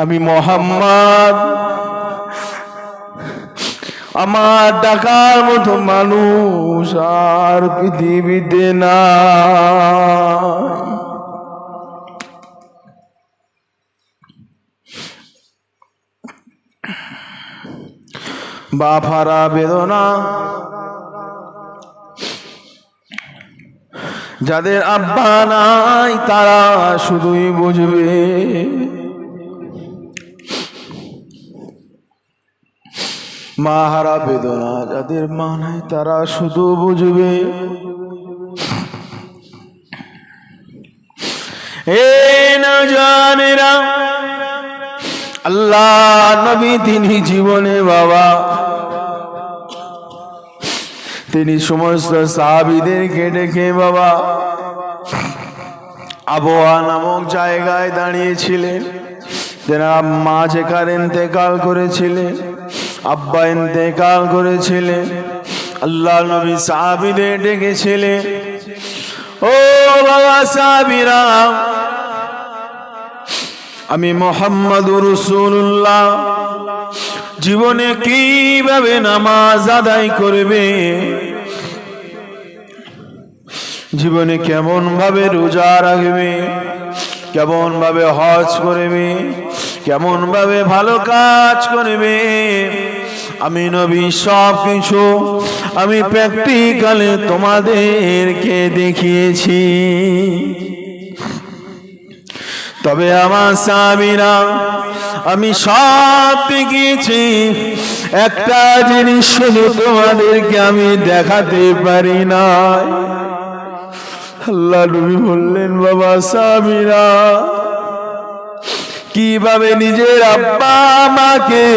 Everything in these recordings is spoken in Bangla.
আমি মোহাম্মদ। আমার ডাকার মতো মানুষ আর পৃথিবীতে না বাফারা বেদনা। যাদের আব্বা নাই, তারা শুধুই বুঝবে। মা হারা বেদনা যাদের মা নাই তারা শুধু বুঝবে। আল্লাহ নবী তিনি জীবনে বাবা। তিনি সমস্ত সাহাবিদেরকে ডেকে বাবা। আবহাওয়া নামক জায়গায় দাঁড়িয়েছিলেন। যারা মা যেকার ইন্তেকাল করেছিলেন। আব্বা ইন্তেকাল করেছিলেন আল্লাহ নবী সাহাবিদের ডেকেছিলেন ও বাবা সাহাবিরা, আমি মোহাম্মদ রসুল্লাহ জীবনে কীভাবে নামাজ আদায় করবে? জীবনে কেমন ভাবে রোজা রাখবে? কেমন ভাবে হজ করবে? কেমন ভাবে ভালো কাজ করবে? আমি নবী সব কিছু আমি প্র্যাকটিক্যালে তোমাদেরকে দেখিয়েছি। তবে আমার স্বামীরা আমি সব দেখিয়েছি। একটা জিনিস শুধু তোমাদেরকে আমি দেখাতে পারি না। আল্লাহ নবী বললেন, বাবা স্বামীরা কীভাবে নিজের আব্বা মাকে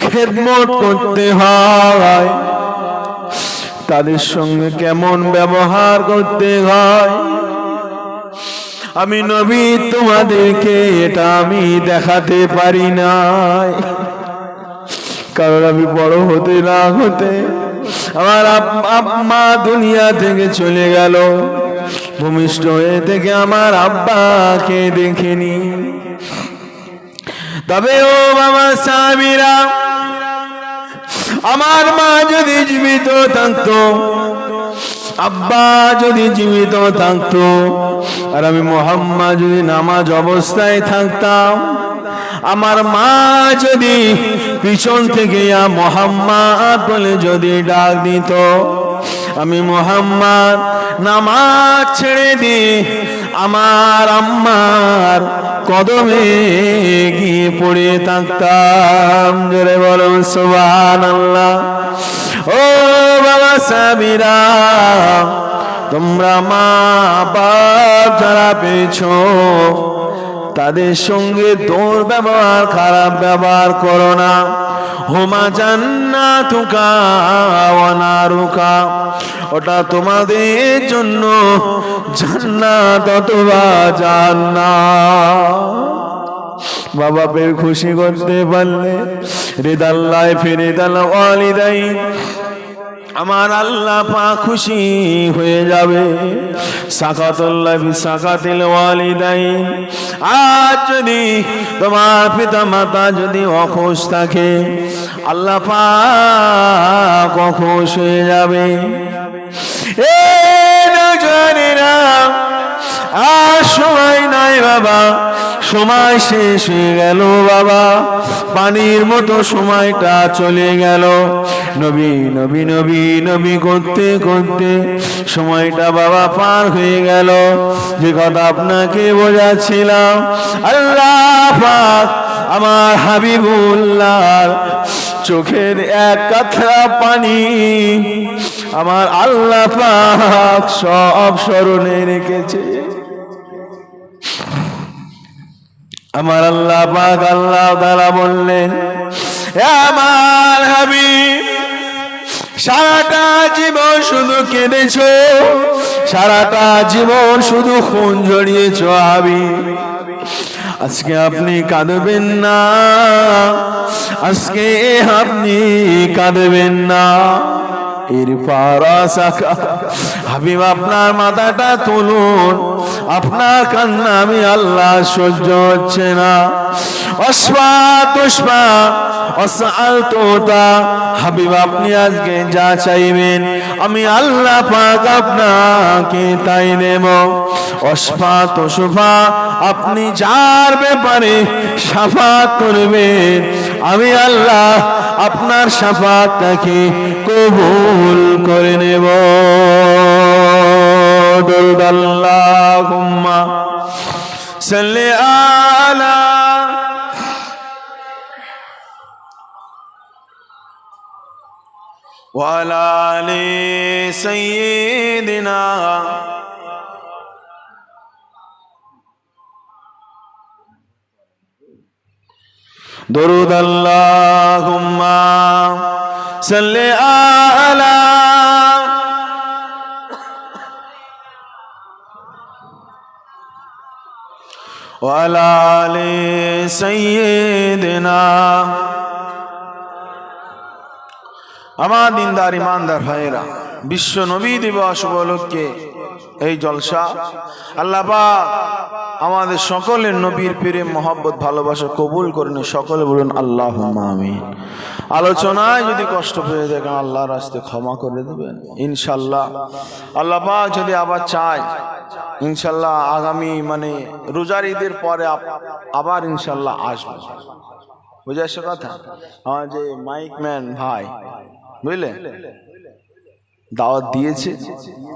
খেদমত করতে হয়? তাদের সঙ্গে কেমন ব্যবহার করতে হয়? আমি নবী, তোমাদেরকে এটা আমি দেখাতে পারি নাই। কারণ আমি বড় হতে না হতে আমার আম্মা দুনিয়া থেকে চলে গেল। ভূমিষ্ঠ হয়ে থেকে আমার আব্বাকে দেখিনি। তবে ও বাবা স্বামীরা আমার মা যদি জীবিত থাকতো, আব্বা যদি জীবিত থাকতো, আর আমি মোহাম্মদ যদি নামাজ অবস্থায় থাকতাম, আমার মা যদি পিছন থেকে মোহাম্মদ বলে যদি ডাক দিত আমি মোহাম্মদ, নামাজ ছেড়ে দি, আমার আম্মার কদমে গিয়ে পড়ে থাকতাম। জোরে বলো সোবান আল্লাহ ও বাবা সাবিরা, তোমরা মা বাপ যারা পেয়েছ তাদের সঙ্গে তোর ব্যবহার, খারাপ ব্যবহার করো না। হোমা জান্না তুকা ওটা তোমাদের জন্য জান্নাত অথবা জান্নাত। বাবা পের খুশি করতে পারলে রেদাল্লায় ফিরে দাল ওয়ালিদাই আমার আল্লাহ পা খুশি হয়ে যাবে। সাকাতুল্লাহ সাকাতিল ওয়ালিদাই আজ যদি তোমার পিতা মাতা যদি অখোশ থাকে, আল্লাহ পা অখোশ হয়ে যাবে। এ নজরেরা আর সময় নাই বাবা, সময় শেষ হয়ে গেল বাবা। পানির মতো সময়টা চলে গেল। নবী নবী নবী নবী করতে করতে সময়টা বাবা পার হয়ে গেল। যে কথা আপনাকে বোঝাচ্ছিলাম, আল্লাহ আমার হাবিবুল্লাহ চোখের এক কাথা পানি আমার আল্লাহ পাক সব স্মরণে রেখেছে। আমার আল্লাহ পাক আল্লাহ তারা বললেন, "এ আমার হাবিব, সারাটা জীবন শুধু কেঁদেছ, সারাটা জীবন শুধু খুন জড়িয়েছ হাবিব। আজকে আপনি কাঁদবেন না, আজকে আপনি কাঁদবেন না। হাবিব, আপনার মাথাটা তুলুন। আপনার কান্না আমি আল্লাহ সহ্য হচ্ছে না। অস্পা তুষ্পা হাবিব, আপনি আজকে যা চাইবেন, আমি আল্লাহ পাক আপনাকে তাই দেব। অস্পা তুষফা আপনি যার ব্যাপারে সাফা করবেন আমি আল্লাহ আপনার সাফাতটাকে কবুল করে নেব দরুদ আল্লাহুম্মা সাল্লি আলা وعلى آل سيدنا درود اللهم صل على وعلى آل سيدنا আমার দিনদার ইমানদার ভাইয়েরা বিশ্ব নবী দিবস উপলক্ষে এই জলসা, আল্লাহ আমাদের সকলের নবীর প্রেম, মহব্বত, ভালোবাসা কবুল করেন সকলে বলুন আল্লাহ আমিন। আলোচনায় যদি কষ্ট পেয়ে দেখেন আল্লাহর রাস্তে ক্ষমা করে দেবেন ইনশাল্লাহ আল্লাহ যদি আবার চায় ইনশাল্লাহ আগামী মানে রোজার ঈদের পরে আবার ইনশাল্লাহ আসবে। বুঝে আসছে কথা? আমার যে মাইক ম্যান ভাই, বুঝলে? দাওয়াত দিয়েছে,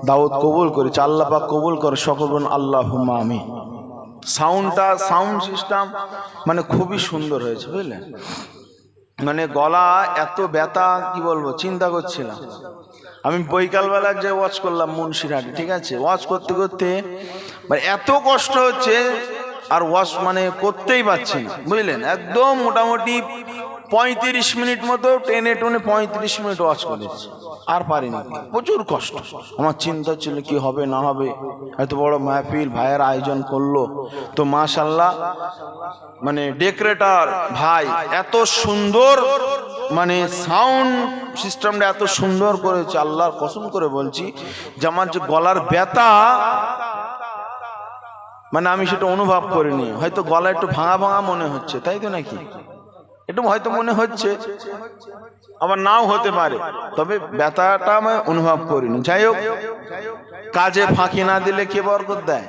দাওয়াত কবুল করে আল্লাহ পাক কবুল করে সকল বলুন আল্লাহ আমি সাউন্ডটা সাউন্ড সিস্টেম মানে খুবই সুন্দর হয়েছে বুঝলেন মানে গলা এত ব্যথা, কি বলব, চিন্তা করছিলাম। আমি বৈকালবেলা যে ওয়াচ করলাম মুন্সিরহাটে, ঠিক আছে? ওয়াচ করতে করতে মানে এত কষ্ট হচ্ছে, আর ওয়াচ মানে করতেই পারছি বুঝলেন? একদম মোটামুটি পঁয়ত্রিশ মিনিট মতো টেনে টেনে পঁয়ত্রিশ মিনিট ওয়াচ করেছি। আর পারিনি। প্রচুর কষ্ট। আমার চিন্তা ছিল কি হবে, না হবে। এত বড় মাহফিল, ভাইয়ের আয়োজন করল। তো মাশাল্লাহ মানে ডেকরেটার ভাই এত সুন্দর মানে সাউন্ড সিস্টেমটা এত সুন্দর করেছে, আল্লাহর কসম করে বলছি, যে আমার যে গলার ব্যথা মানে আমি সেটা অনুভব করিনি। হয়তো গলা একটু ভাঙা ভাঙা মনে হচ্ছে, তাই তো নাকি? একটু হয়তো মনে হচ্ছে আবার নাও হতে পারে। তবে ব্যথাটা আমি অনুভব করিনি। যাই হোক, কাজে ফাঁকি না দিলে কে বরকত দেয়?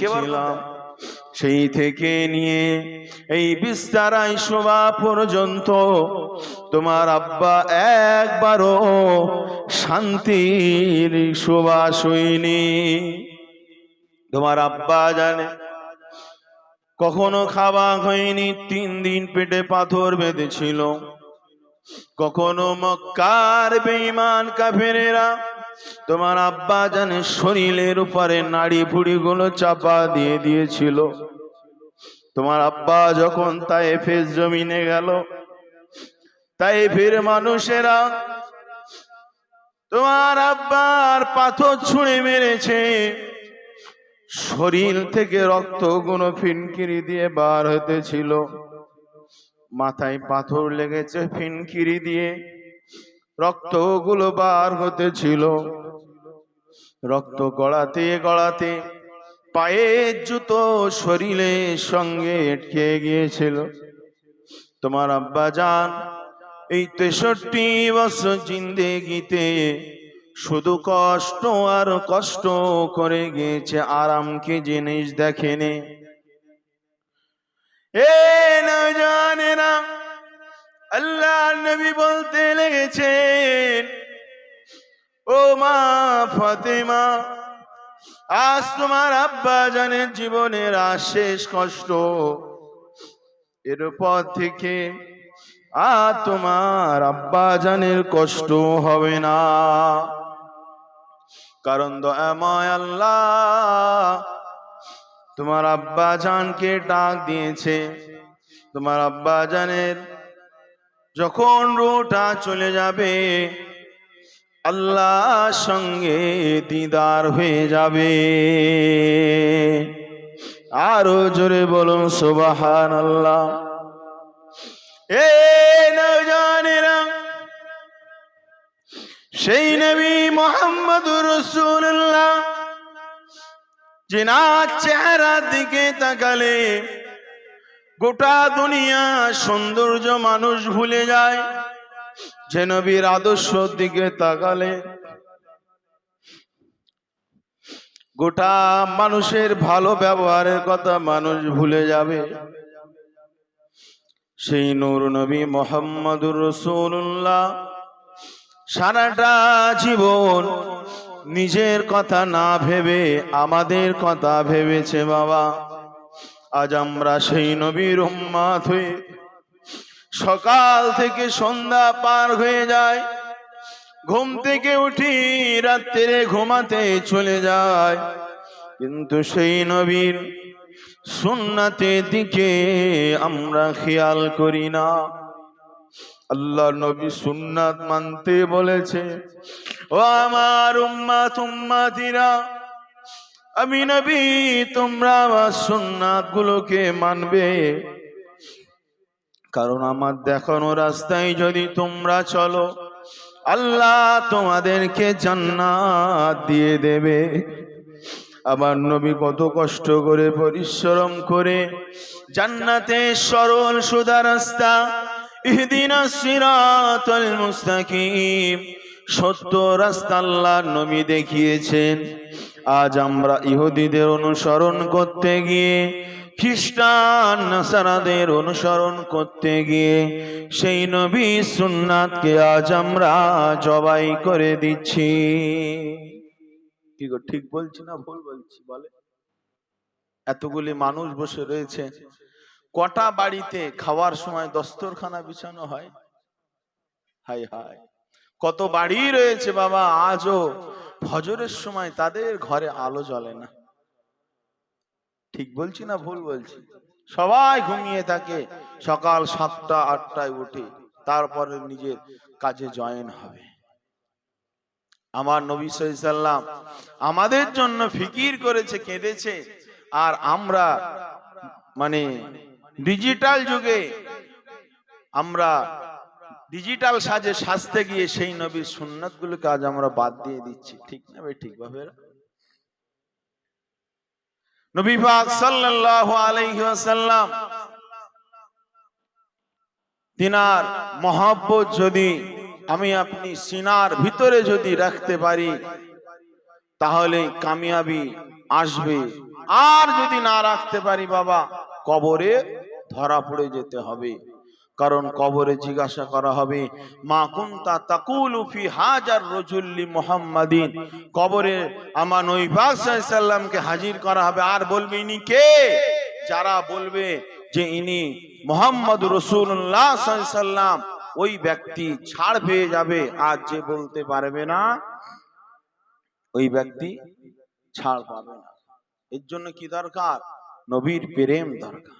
কে সেই থেকে নিয়ে এই বিস্তারাই শোভা পর্যন্ত তোমার আব্বা একবারও শান্তির শোভা শুইনি তোমার আব্বা জানে কখনো খাওয়া হয়নি, তিন দিন পেটে পাথর বেঁধেছিল। কখনো মক্কার বেঈমান কাফেরেরা তোমার আব্বা জানে শরীরের উপরে নাড়ি ভুড়ি গুলো চাপা দিয়ে দিয়েছিল। তোমার আব্বা যখন তাইফের জমিনে গেল, তাইফের মানুষেরা তোমার আব্বার পাথর ছুঁড়ে মেরেছে। শরীর থেকে রক্তগুলো ফিনকিরি দিয়ে বার হতেছিল। মাথায় পাথর লেগেছে ফিনকিরি দিয়ে। রক্তগুলো বার হতেছিল। রক্ত গড়াতে গড়াতে পায়ের জুতো শরীরের সঙ্গে এটকে গিয়েছিল। তোমার আব্বা যান, এই তেষট্টি বছর জিন্দেগিতে শুধু কষ্ট আর কষ্ট করে গিয়েছে আরাম কি জিনিস দেখেনি? এ না জানে না আল্লাহ নবী বলতে লেগেছেন, ও মা ফতেমা, আজ তোমার আব্বা জানের জীবনের আর শেষ কষ্ট এরপর থেকে আর তোমার আব্বা জানের কষ্ট হবে না। কারণ দয়াময় আল্লাহ। তোমার আব্বা জানকে ডাক দিয়েছে। তোমার আব্বা জানের যখন রোটা চলে যাবে আল্লাহ সঙ্গে দিদার হয়ে যাবে। আরও জোরে বলুন সুবাহান আল্লাহ এ সেই নবী মোহাম্মদ রসুল্লাহ যেনার চেহারার দিকে তাকালে গোটা দুনিয়া সৌন্দর্য মানুষ ভুলে যায়। যে নবীর আদর্শর দিকে তাকালে গোটা মানুষের ভালো ব্যবহারের কথা মানুষ ভুলে যাবে। সেই নূর নবী মোহাম্মদুর রসুল্লাহ সারাটা জীবন নিজের কথা না ভেবে, আমাদের কথা ভেবেছে বাবা। আজ আমরা সেই নবীর উম্মাত হয়ে সকাল থেকে সন্ধ্যা পার হয়ে যায়। ঘুম থেকে উঠি রাত্রে ঘুমাতে চলে যায়। কিন্তু সেই নবীর সুন্নাতের দিকে আমরা খেয়াল করি না। আল্লাহ নবী সুন্নাত মানতে বলেছে, ও আমার উম্মাত উম্মাতিরা আমি নবী, তোমরা আমার সুন্নাত গুলোকে মানবে। কারণ আমার দেখানো রাস্তায় যদি তোমরা চলো, আল্লাহ তোমাদেরকে জান্নাত দিয়ে দেবে। আমার নবী কত কষ্ট করে পরিশ্রম করে জান্নাতে সরল সুদা রাস্তা ইহদিনা মুস্তাকিম। সত্য রাস্তা আল্লাহর নবী দেখিয়েছেন। আজ আমরা ইহুদিদের অনুসরণ করতে গিয়ে, খ্রিস্টান নাসারাদের অনুসরণ করতে গিয়ে, সেই নবী সুন্নাতকে আজ আমরা জবাই করে দিচ্ছি। ঠিক বলছি না ভুল বলছি? বলে? এতগুলি মানুষ বসে রয়েছে। কটা বাড়িতে খাওয়ার সময় দস্তরখানা বিছানো হয়? হাই হাই কত বাড়ি রয়েছে বাবা, আজও ফজরের সময় তাদের ঘরে আলো জ্বলে না। ঠিক বলছি না ভুল বলছি? সবাই ঘুমিয়ে থাকে, সকাল সাতটা, আটটায় উঠে, তারপরে নিজের কাজে জয়েন হবে। আমার নবী সাল্লাম আমাদের জন্য ফিকির করেছে, কেঁদেছে, আর আমরা মানে ডিজিটাল যুগে আমরা ডিজিটাল সাজে সাজতে গিয়ে সেই নবীর সুন্নাত গুলোকে আজ আমরা বাদ দিয়ে দিচ্ছি। ঠিক না ভাই? ঠিক ভাবে? তিনার মহব্বত যদি আমি আপনি সিনার ভিতরে যদি রাখতে পারি, তাহলে কামিয়াবি আসবে। আর যদি না রাখতে পারি বাবা, কবরে ধরা পড়ে যেতে হবে। কারণ কবরে জিজ্ঞাসা করা হবে, মা কুন্তা হাজার রজুল্লি মুহাম্মাদিন? কবরে আমার নবী সাল্লামকে হাজির করা হবে। আর বলবে, ইনি কে? যারা বলবে যে, ইনি মোহাম্মদ রসুল্লাহ সাল্লাম। ওই ব্যক্তি ছাড় পেয়ে যাবে, আর যে বলতে পারবে না, ওই ব্যক্তি ছাড় পাবে না। এর জন্য কি দরকার? নবীর প্রেম দরকার।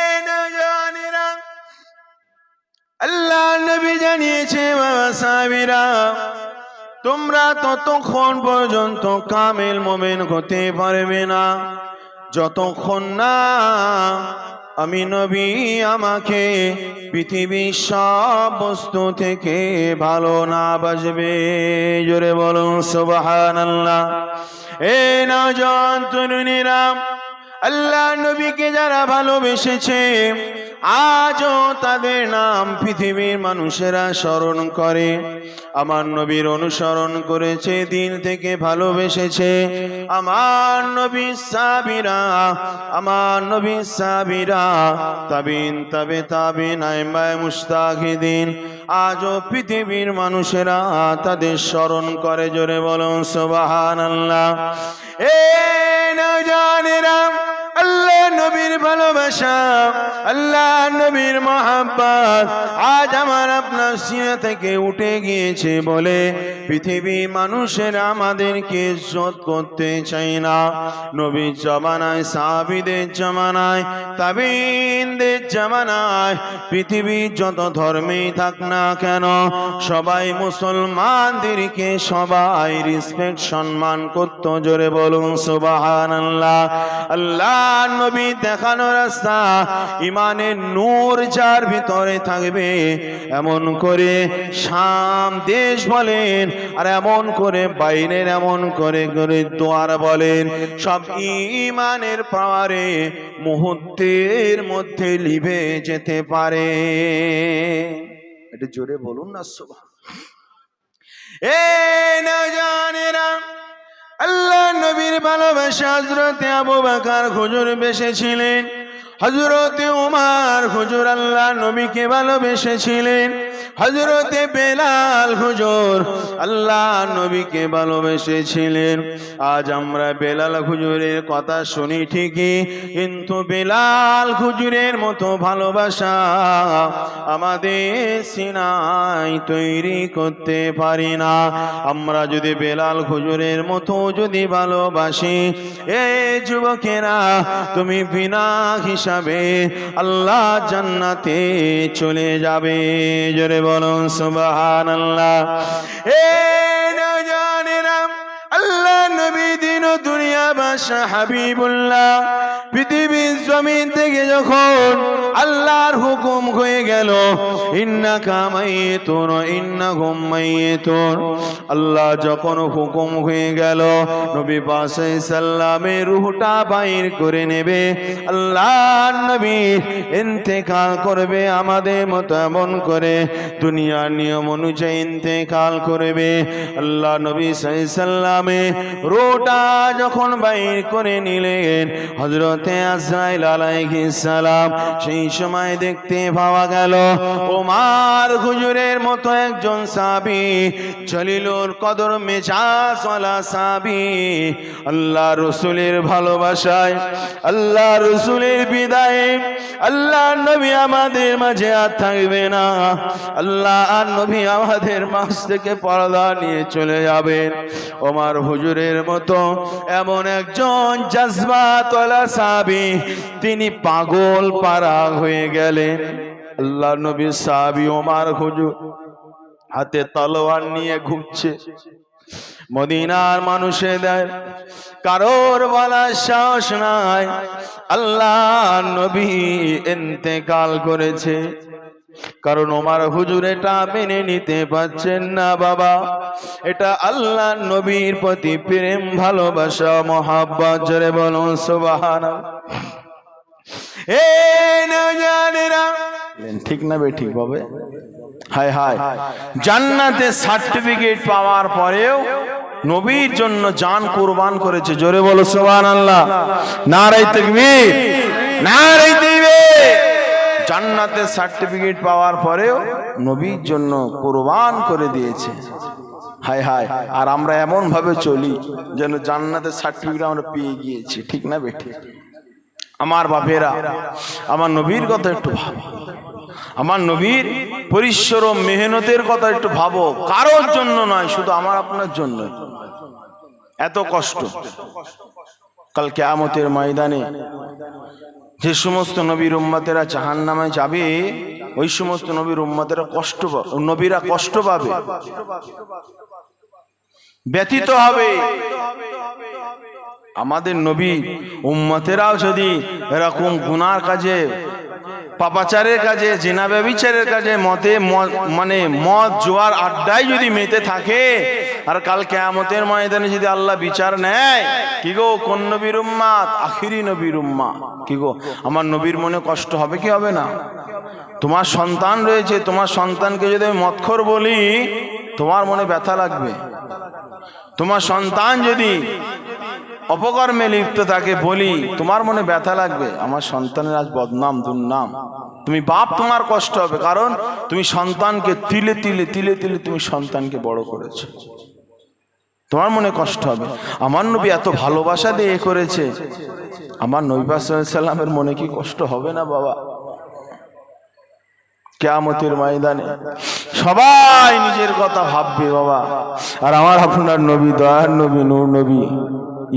সাহাবীরা, তোমরা ততক্ষণ পর্যন্ত কামেল মোমেন হতে পারবে না। যতক্ষণ না আমি নবী, আমাকে পৃথিবীর সব বস্তু থেকে ভালো না বাজবে জোরে বলুন সুবাহান আল্লাহ এ নজন তরুণীরা, আল্লাহ নবীকে যারা ভালোবেসেছে আজও তাদের নাম পৃথিবীর মানুষেরা স্মরণ করে। আমার নবীর অনুসরণ করেছে দিন থেকে ভালোবেসেছে। আমার নবী সাবিরা আমার নবী সাবিরা তাবিন, তবে, তাবিন আইমায় মুস্তাহিদিন, আজও পৃথিবীর মানুষেরা তাদের স্মরণ করে। জোরে বলুন সুবাহান আল্লাহ এ নজানেরা আল্লাহ নবীর ভালোবাসা, আল্লাহ নবীর মহাব্বাত, আজ আমার আপনার সিনা থেকে উঠে গিয়েছে বলে পৃথিবী মানুষের আমাদেরকে ইজ্জত করতে চাই না। নবীর জমানায়, সাহাবিদের জমানায়, তাবিনদের জমানায় পৃথিবীর যত ধর্মেই থাক না কেন, সবাই মুসলমানদেরকে সবাই রিসপেক্ট সম্মান করত। জোরে বলুন সুবাহান আল্লাহ আল্লাহ নবী দেখানো রাস্তা, ইমানের নূর যার ভিতরে থাকবে, এমন করে শাম দেশ বলেন, আর এমন করে বাইরের, এমন করে করে দোয়ার বলেন, সব ইমানের পাওয়ারে মুহূর্তের মধ্যে লিভে যেতে পারে। এটা জোরে বলুন না সুবহান এ নজানেরা আল্লাহ নবীর ভালোবাসা হজরতে আবু বাকার খুজুর বেসেছিলেন। হজরতে উমার খুজুর আল্লাহ নবীকে ভালোবেসেছিলেন। হজরতে বেলাল হুজুর আল্লাহ নবীকে ভালোবেসেছিলেন। আজ আমরা বেলাল হুজুরের কথা শুনি ঠিকই, কিন্তু বেলাল হুজুরের মতো ভালোবাসা আমাদের সিনাই তৈরি করতে পারি না। আমরা যদি বেলাল হুজুরের মতো যদি ভালোবাসি, এ যুবকেরা তুমি বিনা হিসাবে আল্লাহ জান্নাতে চলে যাবে। জোরে বলুন সুবাহান আল্লাহ এ নজানেরা আল্লাহ নবী দিন দুনিয়া বাসা হাবিবুল্লাহ। পৃথিবীর জমিন থেকে যখন আল্লাহর হুকুম হয়ে গেল ইন্না কামাইতুন ইন্না ঘুমাইতুন আল্লাহ যখন হুকুম হয়ে গেল, নবী পাশে সাল্লামের রুহটা বাইর করে নেবে। আল্লাহ নবী ইন্তেকাল করবে আমাদের মতো এমন করে, দুনিয়ার নিয়ম অনুযায়ী ইন্তেকাল করবে। আল্লাহ নবী সাল্লামে রোটা যখন বাইর করে নিলেন। হজরতে আজরাইল আলাইহিস সালাম সেই সময় দেখতে পাওয়া গেল, ওমার হুজুরের মতো একজন সাবি জলিলুর কদর মেজাজওয়ালা সাবি আল্লাহ রসুলের ভালোবাসায় আল্লাহ রসুলের বিদায়ে আল্লাহ নবী আমাদের মাঝে আর থাকবে না। আল্লাহ আর নবী আমাদের মাঝ থেকে পর্দা নিয়ে চলে যাবেন। ওমার হুজুরের মতো এমন একজন জজবাতলা সাবি তিনি পাগল পারা হয়ে গেলেন। আল্লাহ নবী সাবি ওমার হুজুর হাতে তলোয়ার নিয়ে ঘুরছে। মদিনার মানুষে দেয়, কারোর বলার সাহস নাই। আল্লাহ নবী ইন্তেকাল করেছে। কারণ ওমার হুজুর এটা মেনে নিতে পারছেন না বাবা। এটা আল্লাহ নবীর প্রতি প্রেম ভালোবাসা মহাব্বত জোরে বলুন সুবাহান এ নজানেরা ঠিক না বে ঠিক পাবে হায় হায়। জান্নাতে সার্টিফিকেট পাওয়ার পরেও নবীর জন্য জান কুরবান করেছে। জোরে বলো সুবহান আল্লাহ নারাই তাকবীর। নারাই জান্নাতের সার্টিফিকেট পাওয়ার পরেও নবীর জন্য কোরবান করে দিয়েছে। হায় হায় আর আমরা এমন ভাবে চলি যেন জান্নাতের সার্টিফিকেট আমরা পেয়ে গিয়েছি, ঠিক না বেঠি? আমার বাপেরা, আমার নবীর কথা একটু ভাবো। আমার নবীর পরিশ্রম, মেহনতের কথা একটু ভাবো। কারোর জন্য নয়, শুধু আমার, আপনার জন্য। এত কষ্ট। কাল কেয়ামতের ময়দানে যে সমস্ত নবীর উম্মাতেরা জাহান নামে যাবে, ওই সমস্ত নবীর উম্মাতেরা কষ্ট নবীরা কষ্ট পাবে। ব্যতীত হবে। আমাদের নবী উম্মাতেরাও যদি এরকম গুনার কাজে পাপাচারের কাজে, জেনা ব্যবিচারের কাজে মতে মানে মদ, জোয়ার, আড্ডায় যদি মেতে থাকে, আর কাল কেয়ামতের ময়দানে যদি আল্লাহ বিচার নেয়, কি গো, কোন নবীর উম্মাত আখিরি নবীর উম্মা কি গো, আমার নবীর মনে কষ্ট হবে কি হবে না? তোমার সন্তান রয়েছে, তোমার সন্তানকে যদি আমি মৎখর বলি, তোমার মনে ব্যথা লাগবে। তোমার সন্তান যদি অপকর্মে লিপ্ত তাকে বলি, তোমার মনে ব্যথা লাগবে? আমার সন্তানের আজ বদনাম, দুর্নাম। তুমি বাপ, তোমার কষ্ট হবে, কারণ তুমি সন্তানকে তিলে তিলে তিলে তিলে তুমি সন্তানকে বড় করেছ। তোমার মনে কষ্ট হবে। আমার নবী এত ভালোবাসা দিয়ে করেছে। আমার নবী মনে কি কষ্ট হবে না, বাবা? কেয়ামতের ময়দানে সবাই নিজের কথা ভাববে, বাবা। আর আমার আপনার নবী, দয়ার নবী, নূর নবী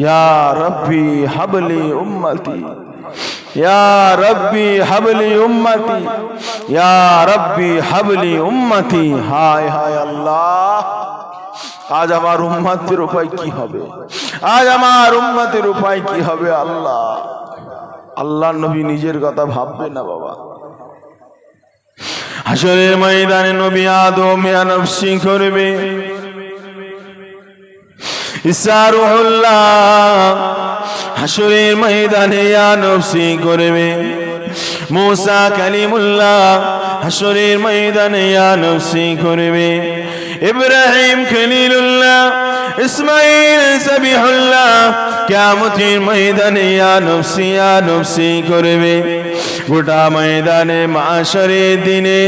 ইয়া রব্বি হাবলি উম্মতি, ইয়া রব্বি হাবলি উম্মতি হায় হায় আল্লাহ, আজ আমার উম্মাতের উপায় কি হবে? আজ আমার উম্মাতের উপায় কি হবে আল্লাহ? আল্লাহ নবী নিজের কথা ভাববে না বাবা। হাসরের ময়দানে নবী আদম নফসি করবে। হাসরের ময়দানে ইয়া করবে। মুসা কালিমুল্লাহ হাসুরের ময়দানে ইয়া করবে। ইব্রাহিম খলিলুল্লাহ ইসমাইল সাবিহুল্লাহ কিয়ামতের ময়দানে ইয়া নফসি করবে। গোটা ময়দানে মাশরের দিনে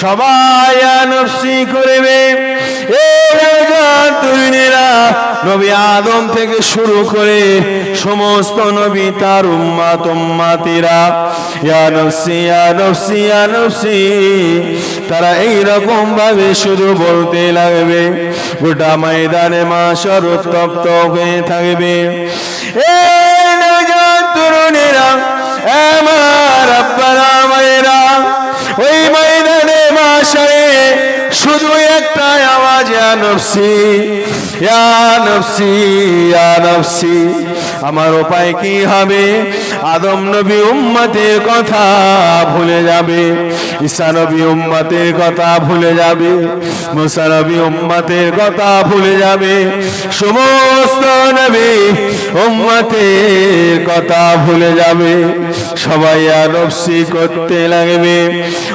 সবাই নফসি করবে। নবী আদম থেকে শুরু করে সমস্ত নবী তার উম্মাত, উম্মাতিরা ইয়া নফসি ইয়া নফসি ইয়া নফসি, তারা এই রকম ভাবে শুধু বলতে লাগবে। গোটা ময়দানে মাসর উত্তপ্ত হয়ে থাকবে। তরুণেরা আমার আব্বারা মায়েরা ওই ময়দানে মাসারে শুধু একটা আওয়াজ নফসি নফসি নফসি। আমার উপায় কি হবে? আদম নবী উম্মতের কথা ভুলে যাবে, ঈসা নবী উম্মতের কথা ভুলে যাবে, মুসা নবী উম্মতের কথা ভুলে যাবে, সমস্ত নবী উম্মতের কথা ভুলে যাবে। সবাই আর করতে লাগবে।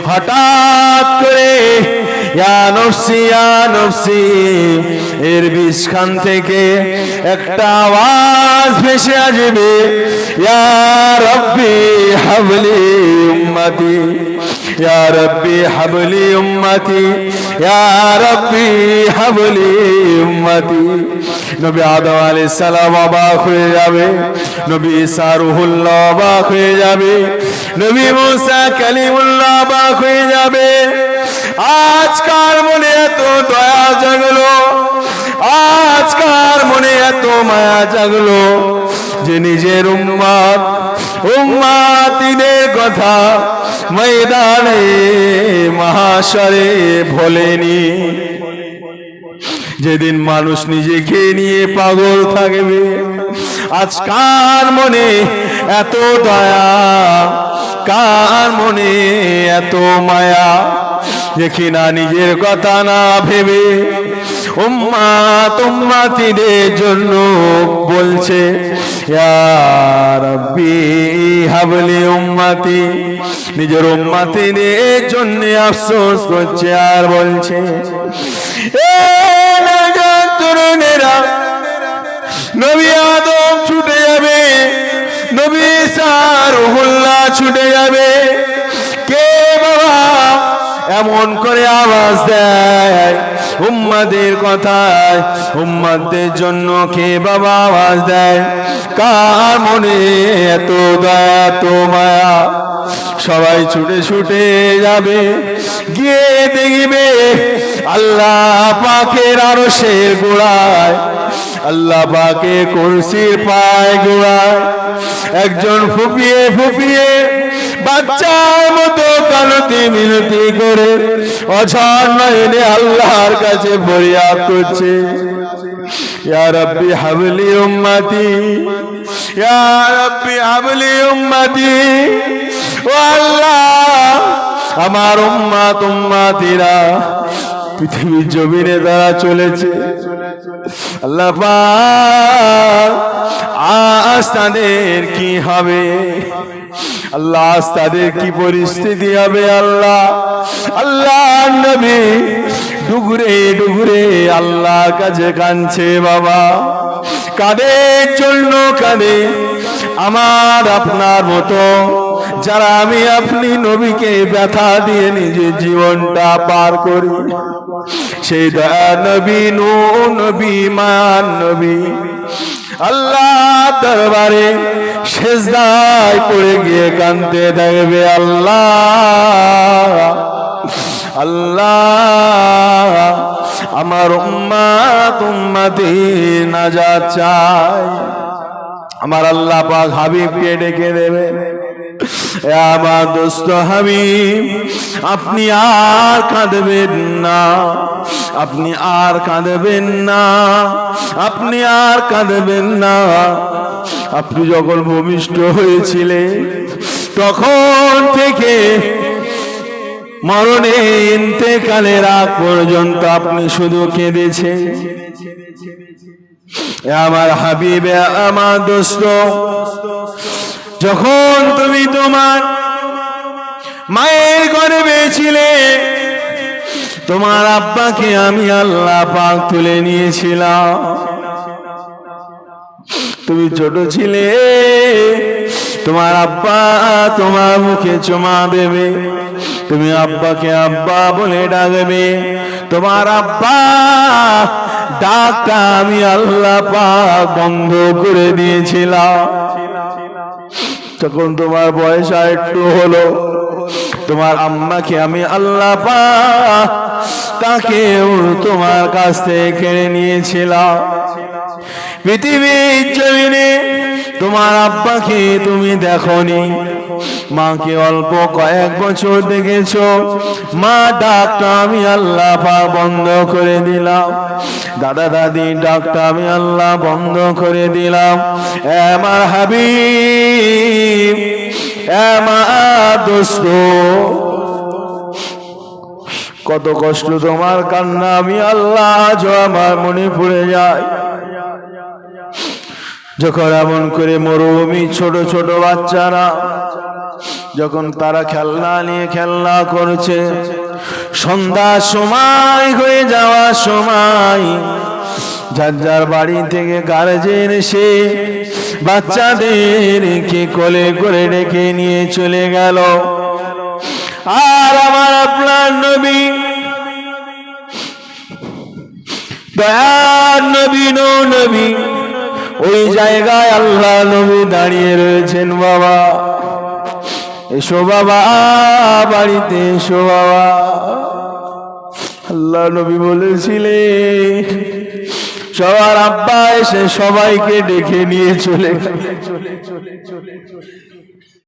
হঠাৎ করে এর বিষখান থেকে একটা আওয়াজ ভেসে আসবে। ইয়া হাবলি উম্মতি। ইয়া রব্বি হাবলি উম্মতি ইয়া রব্বি হাবলি উম্মতি নবী আদম আলাইহিস সালাম অবাক হয়ে যাবে নবী ঈসা রুহুল্লাহ অবাক হয়ে যাবে নবী মুসা কালিমুল্লাহ অবাক হয়ে যাবে আজকার মনে এত দয়া জাগলো আজকার মনে এত মায়া জাগলো যে নিজের উম্মাদ উম্মাতিনের কথা ময়দানে মহাশরে ভোলেনি। যেদিন মানুষ নিজেকে নিয়ে পাগল থাকবে আজ কার মনে এত দয়া, কার মনে এত মায়া দেখি না নিজের কথা না ভেবে উম্মা তুম্মাতিদের জন্য বলছে, ইয়া রাব্বি, হাবলি উম্মাতি, নিজের উম্মাতিদের জন্য আফসোস করছে আর বলছে, এ তরুণেরা নবী আদম ছুটে যাবে, নবী সারুহুল্লাহ ছুটে যাবে, কে বাবা এমন করে আওয়াজ দেয়? উম্মাদের কথায়, উম্মাদের জন্য কে বাবা আওয়াজ দেয়? কার মনে এত দয়া, এত মায়া? সবাই ছুটে ছুটে যাবে, গিয়ে দেখবে আল্লাহ পাখের আরও শের গোড়ায়। আল্লাহ পাকে কুরসির পায় গোড়ায়। একজন ফুপিয়ে ফুপিয়ে বাচ্চার মতো কালতি মিনতি করে অঝর আল্লাহর কাছে ফরিয়াদ করছে। ইয়া হাবলি উম্মতি হাবলি আল্লাহ, আমার পৃথিবীর জমিনে দ্বারা চলেছে। পাক, আজ তাদের কি হবে? আল্লাহ আজ তাদের কি পরিস্থিতি হবে? আল্লাহ আল্লাহ নবী ডুগুরে ডুগুরে আল্লাহ কাছে কাঁদছে বাবা। কাদের জন্য কাঁদে? আমার আপনার মতো যারা আমি আপনি নবীকে ব্যথা দিয়ে নিজের জীবনটা পার করি। সেই দয়া নবী, নু নবী মান নবী। আল্লাহ দরবারে শেষদায় পড়ে গিয়ে কানতে থাকবে আল্লাহ। আল্লাহ আমার উম্মা তুম্মাতি নাজাত চায় আমার আল্লাহ পাক হাবিবকে ডেকে দেবে। আমার দোস্ত হাবিব, আপনি আর কাঁদবেন না, আপনি আর কাঁদবেন না, আপনি আর কাঁদবেন না। আপনি যখন ভূমিষ্ঠ হয়েছিলেন, তখন থেকে মরণে ইন্তেকালের আগ পর্যন্ত আপনি শুধু কেঁদেছে এ আমার হাবিবে আমার দোস্ত যখন তুমি তোমার মায়ের গর্ভে ছিলে তোমার আব্বাকে আমি আল্লাহ পাক তুলে নিয়েছিলাম। তুমি ছোট ছিলে, তোমার আব্বা তোমার মুখে চুমা দেবে, তুমি আব্বাকে আব্বা বলে ডাকবে, তোমার আব্বা ডাকটা আমি আল্লাহ পাক বন্ধ করে দিয়েছিলাম। তখন তোমার বয়স আর একটু হলো। তোমার আম্মাকে আমি আল্লাহ তাকেও তোমার কাছ থেকে কেড়ে নিয়েছিলাম। পৃথিবীর জমিনে তোমার আব্বাকে তুমি দেখনি। মাকে অল্প কয়েক বছর দেখেছ। মা ডাকটা আমি আল্লাহ পা বন্ধ করে দিলাম। দাদা দাদি ডাকটা আমি আল্লাহ বন্ধ করে দিলাম। আমার হাবিব, এ আমার দোস্ত। কত কষ্ট তোমার কান্না আমি আল্লাহ আজ আমার মনে পড়ে যায়। যখন এমন করে মরুভূমি ছোট ছোট বাচ্চারা যখন তারা খেলনা নিয়ে খেলনা করছে সন্ধ্যা সময় হয়ে যাওয়া সময় যার যার বাড়ি থেকে গার্জেন এসে বাচ্চাদেরকে কোলে করে ডেকে নিয়ে চলে গেল। আর আমার আপনার নবী নবী নবী ওই জায়গায় আল্লাহ নবী দাঁড়িয়ে রয়েছেন বাবা এসো বাবা, বাড়িতে এসো বাবা আল্লাহ নবী বলেছিলে সবার আব্বা এসে সবাইকে ডেকে নিয়ে চলে গেল।